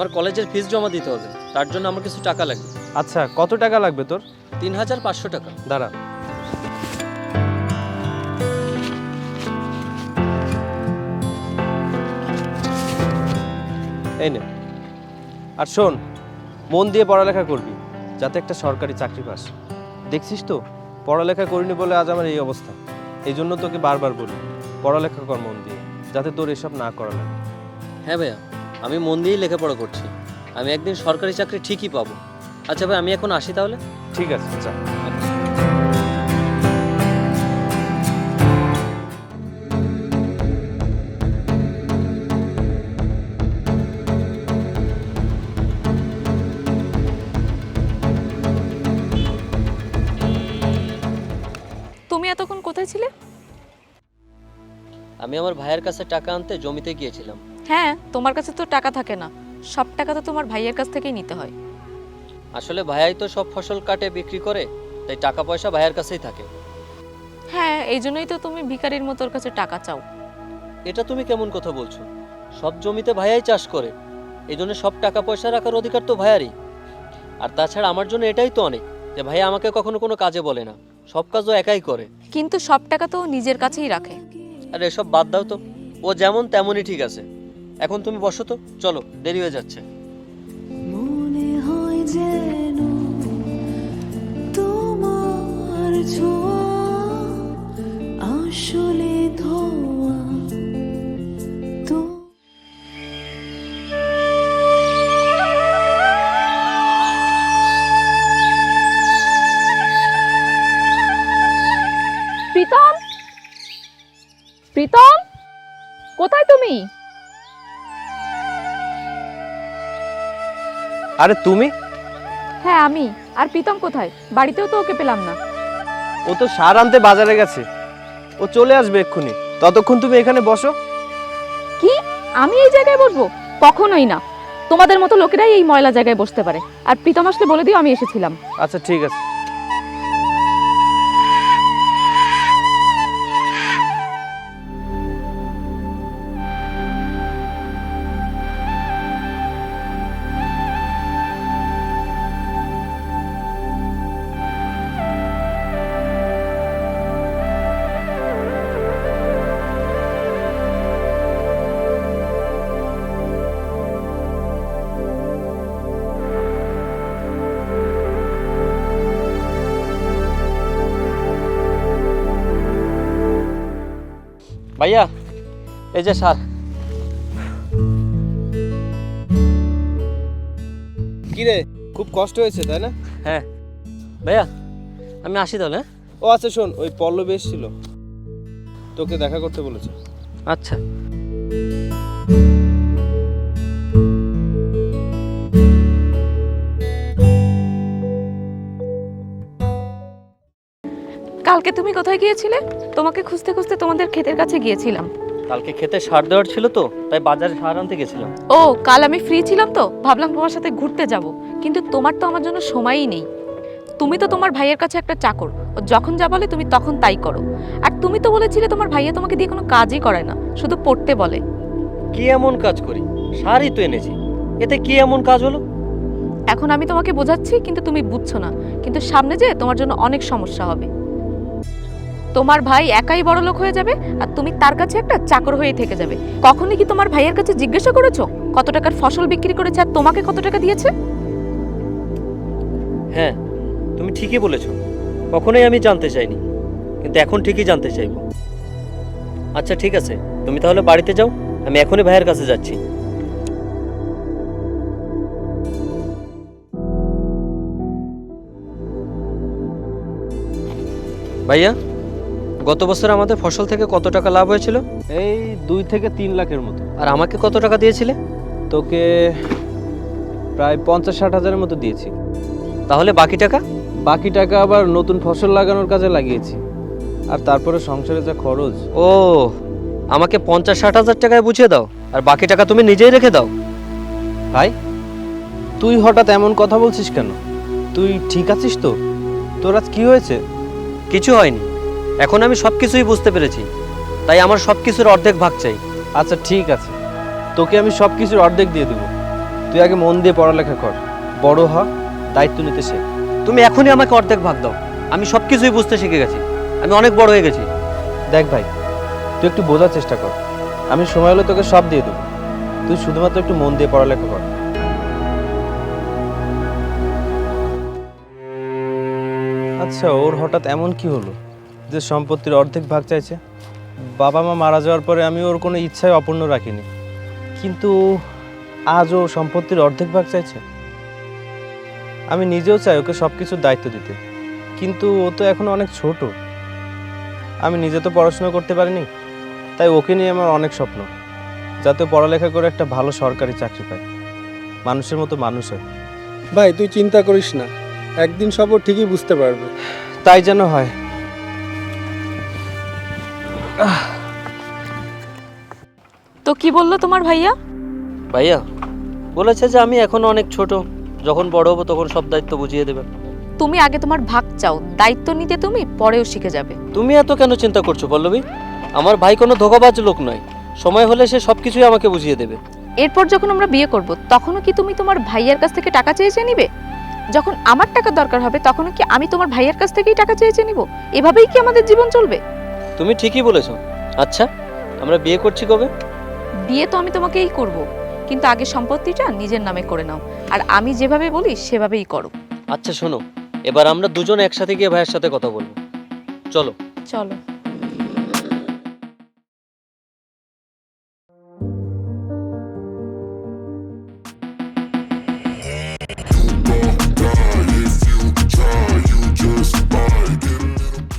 আমার কলেজের ফিস জমা দিতে হবে। তার জন্য আমার কিছু টাকা লাগবে। আচ্ছা কত টাকা লাগবে তোর? তিন হাজার পাঁচশো টাকা। দাঁড়া। এই নে। আর শোন মন দিয়ে পড়ালেখা করবি যাতে একটা সরকারি চাকরি পাস। দেখছিস তো? পড়ালেখা করিনি বলে আজ আমার এই অবস্থা। এই জন্য তোকে বারবার বলি পড়ালেখা কর মন দিয়ে যাতে তোর এসব না করা লাগে। হ্যাঁ ভাইয়া। আমি মন দিয়েই লেখাপড়া করছি। আমি একদিন সরকারি চাকরি ঠিকই পাবো। আচ্ছা ভাই আমি এখন আসি তাহলে? ঠিক আছে তুমি এতক্ষণ কোথায় ছিলে? আমি আমার ভাইয়ের কাছে টাকা আনতে জমিতে গিয়েছিলাম। হ্যাঁ তোমার কাছে তো টাকা থাকে না। সব টাকা তো তোমার ভাইয়ের কাছ থেকেই নিতে হয়। আসলে ভাইয়াই তো সব ফসল কাটে বিক্রি করে তাই টাকা পয়সা ভাইয়ের কাছেই থাকে। হ্যাঁ এই জন্যই তো তুমি ভিখারির মতো ওর কাছে টাকা চাও। এটা তুমি কেমন কথা বলছো? সব জমিতে ভাইয়াই চাষ করে এই জন্য সব টাকা পয়সা রাখার অধিকার তো ভাইয়ারই। আর তাছাড়া আমার জন্য এটাই তো অনেক যে ভাইয়া আমাকে কখনো কোনো কাজে বলে না সব কাজও একাই করে। কিন্তু সব টাকা তো ও নিজের কাছেই রাখে। আর এসব বাদ দাও তো ও যেমন তেমনই ঠিক আছে। এখন তুমি বসো তো চলো দেরি হয়ে যাচ্ছে। মনে হয় যেন তোমার ছোঁয়া আসলে ধোয়া। প্রীতম? প্রীতম? কোথায় তুমি? আরে তুমি? হ্যাঁ আমি। আর প্রীতম কোথায়? বাড়িতেও তো ওকে পেলাম না। ও তো সার আনতে বাজারে গেছে। ও চলে আসবে এক্ষুনি। ততক্ষণ তুমি এখানে বসো। কি? আমি এই জায়গায় বসবো? কখনোই না। তোমাদের মতো লোকেরাই এই ময়লা জায়গায় বসতে পারে। আর প্রীতম আসলে বলে দিও আমি এসেছিলাম। আচ্ছা ঠিক আছে। ভাইয়া এই যে সার কিরে খুব কষ্ট হয়েছে তাই না? হ্যাঁ। ভাইয়া আমি আসি তাহলে হ্যাঁ? ও আচ্ছা শোন ওই পল্লবী এসেছিল। তোকে দেখা করতে বলেছে। আচ্ছা। কালকে তুমি কোথায় গিয়েছিলে? তোমাকে খুঁজতে খুঁজতে তোমাদের ক্ষেতের কাছে গিয়েছিলাম। কালকে খেতে সার দেওয়ার ছিল তো তাই বাজারে সার আনতে গেছিলাম। ও কাল আমি ফ্রি ছিলাম তো ভাবলাম তোমার সাথে ঘুরতে যাব। কিন্তু তোমার তো আমার জন্য সময়ই নেই। তুমি তো তোমার ভাইয়ের কাছে একটা চাকর ও যখন যা বলে তুমি তখন তাই করো। আর তুমি তো বলেছিলে তোমার ভাইয়া তোমাকে দিয়ে কোনো কাজই করে না শুধু পড়তে বলে। কি এমন কাজ করি? সারই তো এনেছি। এতে কি এমন কাজ হলো? এখন আমি তোমাকে বোঝাচ্ছি কিন্তু তুমি বুঝছ না। কিন্তু সামনে যে তোমার জন্য অনেক সমস্যা হবে। তোমার ভাই একাই বড় লোক হয়ে যাবে আর তুমি তার কাছে একটা চাকর হয়ে থেকে যাবে। কখনই কি তোমার ভাইয়ের কাছে জিজ্ঞাসা করেছ কত টাকার ফসল বিক্রি করেছে আর তোমাকে কত টাকা দিয়েছে? হ্যাঁ তুমি ঠিকই বলেছ। কখনোই আমি জানতে চাইনি, কিন্তু এখন ঠিকই জানতে চাইব। আচ্ছা ঠিক আছে, তুমি তাহলে বাড়িতে যাও, আমি এখনই ভাইয়ের কাছে যাচ্ছি। ভাইয়া? গত বছর আমাদের ফসল থেকে কত টাকা লাভ হয়েছিল? এই দুই থেকে তিন লাখের মতো। আর আমাকে কত টাকা দিয়েছিলে? তোকে প্রায় পঞ্চাশ ষাট হাজারের মতো দিয়েছি। তাহলে বাকি টাকা? বাকি টাকা আবার নতুন ফসল লাগানোর কাজে লাগিয়েছি। আর তারপরে সংসারে যা খরচ। ও আমাকে পঞ্চাশ ষাট হাজার টাকায় বুঝিয়ে দাও। আর বাকি টাকা তুমি নিজেই রেখে দাও। ভাই তুই হঠাৎ এমন কথা বলছিস কেন? তুই ঠিক আছিস তো? তোর আজ কি হয়েছে? কিছু হয়নি। এখন আমি সব কিছুই বুঝতে পেরেছি। তাই আমার সব কিছুর অর্ধেক ভাগ চাই। আচ্ছা ঠিক আছে। তোকে আমি সব কিছুর অর্ধেক দিয়ে দেবো। তুই আগে মন দিয়ে পড়ালেখা কর। বড় হ দায়িত্ব নিতে শেখ। তুমি এখনই আমাকে অর্ধেক ভাগ দাও। আমি সব কিছুই বুঝতে শিখে গেছি। আমি অনেক বড় হয়ে গেছি। দেখ ভাই তুই একটু বোঝার চেষ্টা কর। আমি সময় হলে তোকে সব দিয়ে দেবো। তুই শুধুমাত্র একটু মন দিয়ে পড়ালেখা কর। আচ্ছা ওর হঠাৎ এমন কি হলো? যে সম্পত্তির অর্ধেক ভাগ চাইছে। বাবা মা মারা যাওয়ার পরে আমি ওর কোনো ইচ্ছায় অপূর্ণ রাখিনি। কিন্তু আজ ও সম্পত্তির অর্ধেক ভাগ চাইছে? আমি নিজেও চাই ওকে সব কিছুর দায়িত্ব দিতে। কিন্তু ও তো এখন অনেক ছোট। আমি নিজে তো পড়াশোনা করতে পারিনি। তাই ওকে নিয়ে আমার অনেক স্বপ্ন। যাতে ও পড়ালেখা করে একটা ভালো সরকারি চাকরি পায়। মানুষের মতো মানুষ হয়। ভাই তুই চিন্তা করিস না। একদিন সব ও ঠিকই বুঝতে পারবে। তাই যেন হয়। তো কি বলল তোমার ভাইয়া? ভাইয়া বলেছে যে আমি এখন অনেক ছোট। যখন বড় হব তখন সব দায়িত্ব বুঝিয়ে দেবে। তুমি আগে তোমার ভাগ চাও দায়িত্ব নিতে তুমি পরেও শিখে যাবে। তুমি এত কেন চিন্তা করছ পল্লবী? আমার ভাই কোনো ধোকাবাজ লোক নয়। সময় হলে সে সব কিছুই আমাকে বুঝিয়ে দেবে। এরপর যখন আমরা বিয়ে করব তখনও কি তুমি তোমার ভাইয়ার কাছ থেকে টাকা চেয়ে চেয়ে নিবে? যখন আমার টাকা দরকার হবে তখনও কি আমি তোমার ভাইয়ের কাছ থেকেই টাকা চেয়ে চেয়ে নিব? এভাবেই কি আমাদের জীবন চলবে? তুমি ঠিকই বলেছ আচ্ছা আমরা বিয়ে করছি কবে বিয়ে তো আমি তোমাকেই করব কিন্তু আগে সম্পত্তিটা নিজের নামে করে নাও আর আমি যেভাবে বলি সেভাবেই করো আচ্ছা শোনো এবার আমরা দুজন একসাথে গিয়ে ভাইয়ের সাথে কথা বলব চলো চলো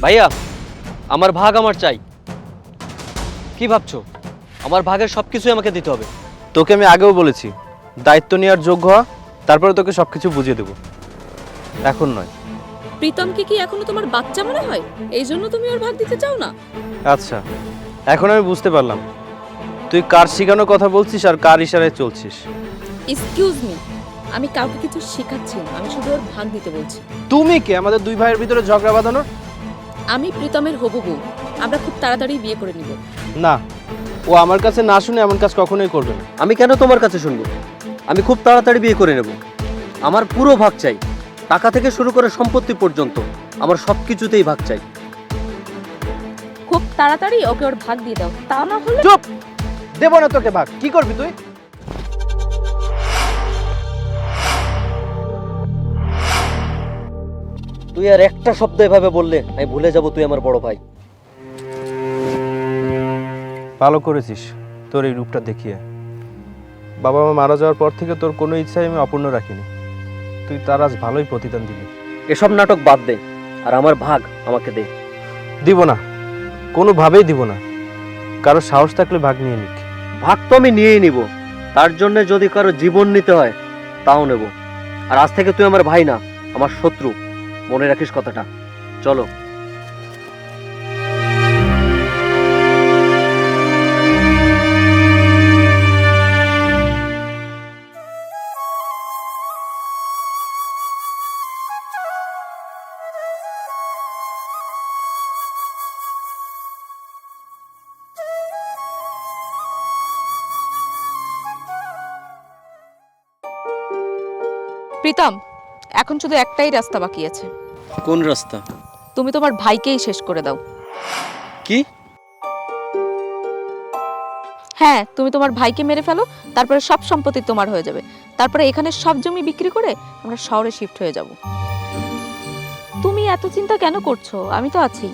ভাইয়া আমার ভাগ আমার চাই। কি ভাবছ? আমার ভাগের সব কিছুই আমাকে দিতে হবে। তোকে আমি আগেও বলেছি দায়িত্ব নেওয়ার যোগ্য হওয়া তারপরে তোকে সব কিছু বুঝিয়ে দেবো। এখন নয়। প্রীতমকে কি এখনও তোমার বাচ্চা মনে হয়? এই জন্য তুমি ওর ভাগ দিতে চাও না? আচ্ছা এখন আমি বুঝতে পারলাম। তুই কার শিখানোর কথা বলছিস আর কার ইশারায় চলছিস? এক্সকিউজ মি আমি কাউকে কিছু শেখাচ্ছি না আমি শুধু ওর ভাগ দিতে বলছি। তুমি কে? আমাদের দুই ভাইয়ের ভিতরে ঝগড়া বাঁধানোর আমি প্রীতমের হবু বউ। আমরা খুব তাড়াতাড়ি বিয়ে করে নিব। না ও আমার কাছে না শুনে এমন কাজ কখনোই করবে না। আমি কেন তোমার কাছে শুনব? আমি খুব তাড়াতাড়ি বিয়ে করে নেব। আমার পুরো ভাগ চাই। টাকা থেকে শুরু করে সম্পত্তি পর্যন্ত আমার সব কিছুতেই ভাগ চাই। খুব তাড়াতাড়ি ওকে ওর ভাগ দিয়ে দাও। তা না হলে চুপ! দেব না তোকে ভাগ। কি করবি তুই? তুই আর একটা শব্দ এভাবে বললে আমি ভুলে যাব তুই আমার বড় ভাই। ভালো করেছিস তোর এই রূপটা দেখিয়ে। বাবা মা মারা যাওয়ার পর থেকে তোর কোনো ইচ্ছাই আমি অপূর্ণ রাখিনি। তুই তার আজ ভালোই প্রতিদান দিবি এসব নাটক বাদ দে আর আমার ভাগ আমাকে দে। দিব না কোনোভাবেই দিব না। কারও সাহস থাকলে ভাগ নিয়ে নিক। ভাগ তো আমি নিয়েই নিব তার জন্য যদি কারও জীবন নিতে হয় তাও নেব। আর আজ থেকে তুই আমার ভাই না আমার শত্রু। মনে রাখিস কথাটা। চলো। প্রীতম এখন শুধু একটাই রাস্তা বাকি আছে। কোন রাস্তা? তুমি তোমার ভাইকেই শেষ করে দাও। কি? হ্যাঁ তুমি তোমার ভাইকে মেরে ফেলো তারপরে সব সম্পত্তি তোমার হয়ে যাবে। তারপরে এখানে সব জমি বিক্রি করে আমরা শহরে শিফট হয়ে যাব। তুমি এত চিন্তা কেন করছ? আমি তো আছি।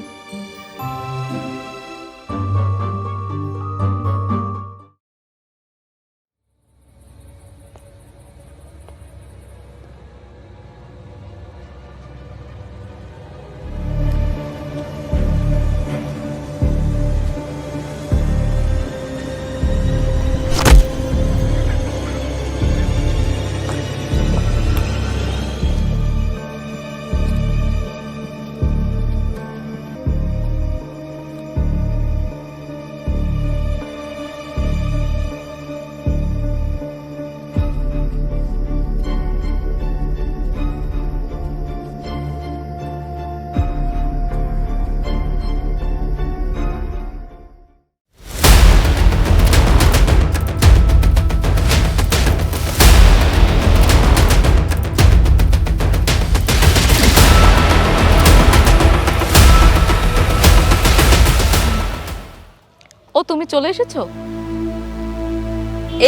চলে এসেছ?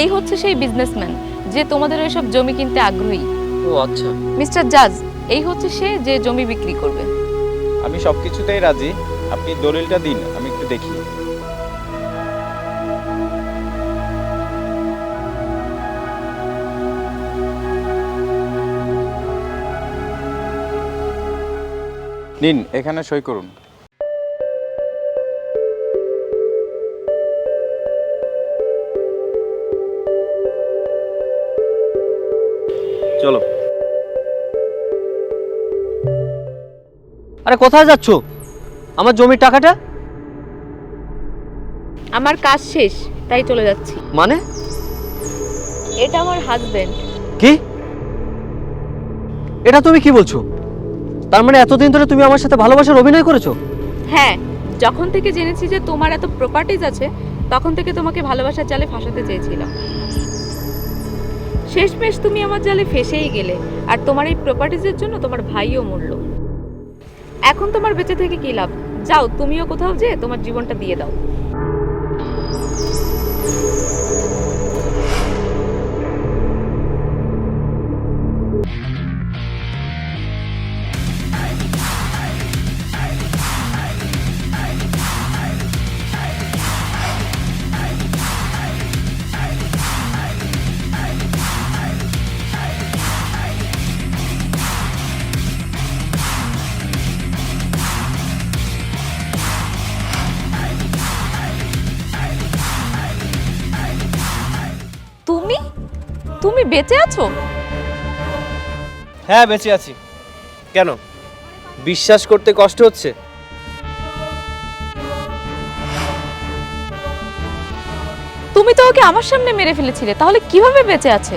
এই হচ্ছে সেই বিজনেসম্যান যে তোমাদের ওইসব জমি কিনতে আগ্রহী। ও আচ্ছা। মিস্টার জাজ এই হচ্ছে সে যে জমি বিক্রি করবে। আমি সব কিছুতেই রাজি। আপনি দলিলটা দিন আমি একটু দেখি। নিন এখানে সই করুন। চলো। আরে কোথায় যাচ্ছ? আমার জমির টাকাটা? আমার কাজ শেষ তাই চলে যাচ্ছি। মানে? এটা আমার হাজবেন্ড কি? এটা তুমি কি বলছো? তার মানে এতদিন ধরে তুমি আমার সাথে ভালোবাসার অভিনয় করেছ? হ্যাঁ যখন থেকে জেনেছি যে তোমার এত প্রপার্টিজ আছে তখন থেকে তোমাকে ভালোবাসার জালে ফাঁসাতে চেয়েছিলাম। শেষমেশ তুমি আমার জালে ফেসেই গেলে, আর তোমার এই প্রপার্টিজের জন্য তোমার ভাইও মরল। এখন তোমার বেঁচে থেকে কি লাভ? যাও, তুমিও কোথাও যেয়ে তোমার জীবনটা দিয়ে দাও। বেঁচে আছো? হ্যাঁ বেঁচে আছি। কেন? বিশ্বাস করতে কষ্ট হচ্ছে? তুমি তো ওকে আমার সামনে মেরে ফেলেছিলে তাহলে কীভাবে বেঁচে আছে?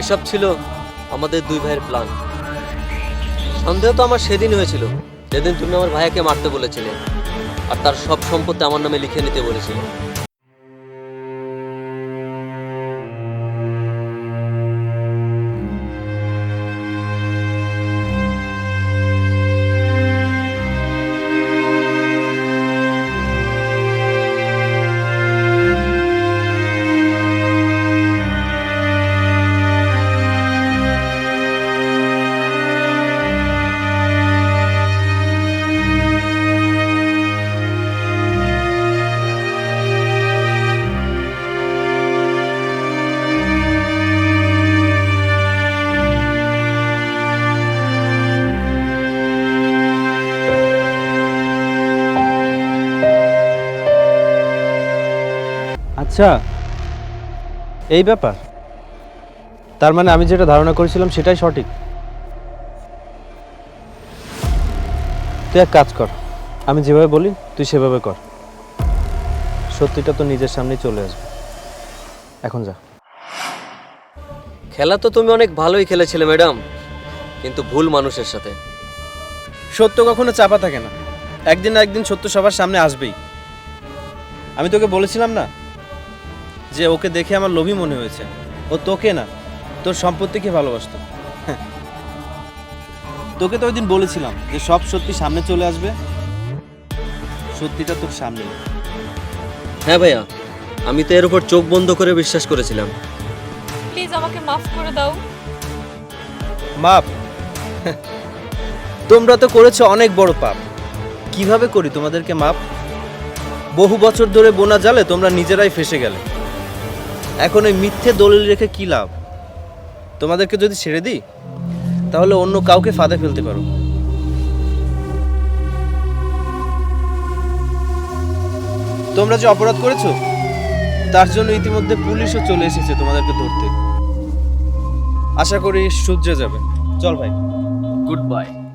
এসব ছিল আমাদের দুই ভাইয়ের প্ল্যান সন্দেহ তো আমার সেদিন হয়েছিল যেদিন তুমি আমার ভাইয়াকে মারতে বলেছিলে আর তার সব সম্পত্তি আমার নামে লিখে নিতে বলেছিলে। আচ্ছা এই ব্যাপার। তার মানে আমি যেটা ধারণা করেছিলাম সেটাই সঠিক। তুই এক কাজ কর আমি যেভাবে বলি তুই সেভাবে কর। সত্যিটা তো নিজের সামনেই চলে আসবে। এখন যা। খেলা তো তুমি অনেক ভালোই খেলেছিলে ম্যাডাম। কিন্তু ভুল মানুষের সাথে। সত্য কখনো চাপা থাকে না। একদিন না একদিন সত্য সবার সামনে আসবেই। আমি তোকে বলেছিলাম না যে ওকে দেখে আমার লোভী মনে হয়েছে। ও তোকে না তোর সম্পত্তিকে ভালোবাসতো। হ্যাঁ। তোকে তো ওই দিন বলেছিলাম যে সব সত্যি সামনে চলে আসবে। সত্যিটা তোর সামনে হ্যাঁ ভাইয়া আমি তো এর উপর চোখ বন্ধ করে বিশ্বাস করেছিলাম। প্লিজ আমাকে মাফ করে দাও। মাপ তোমরা তো করেছ অনেক বড় পাপ। কীভাবে করি তোমাদেরকে মাপ বহু বছর ধরে বোনা জালে তোমরা নিজেরাই ফেসে গেলে। এখন ওই মিথ্যে দলিল রেখে কি লাভ? তোমাদেরকে যদি ছেড়ে দিই, তাহলে অন্য কাউকে ফাঁদে ফেলতে পারো। তোমরা যে অপরাধ করেছ, তার জন্য ইতিমধ্যে পুলিশও চলে এসেছে তোমাদেরকে ধরতে। আশা করি সূর্য যাবে। চল ভাই। Good bye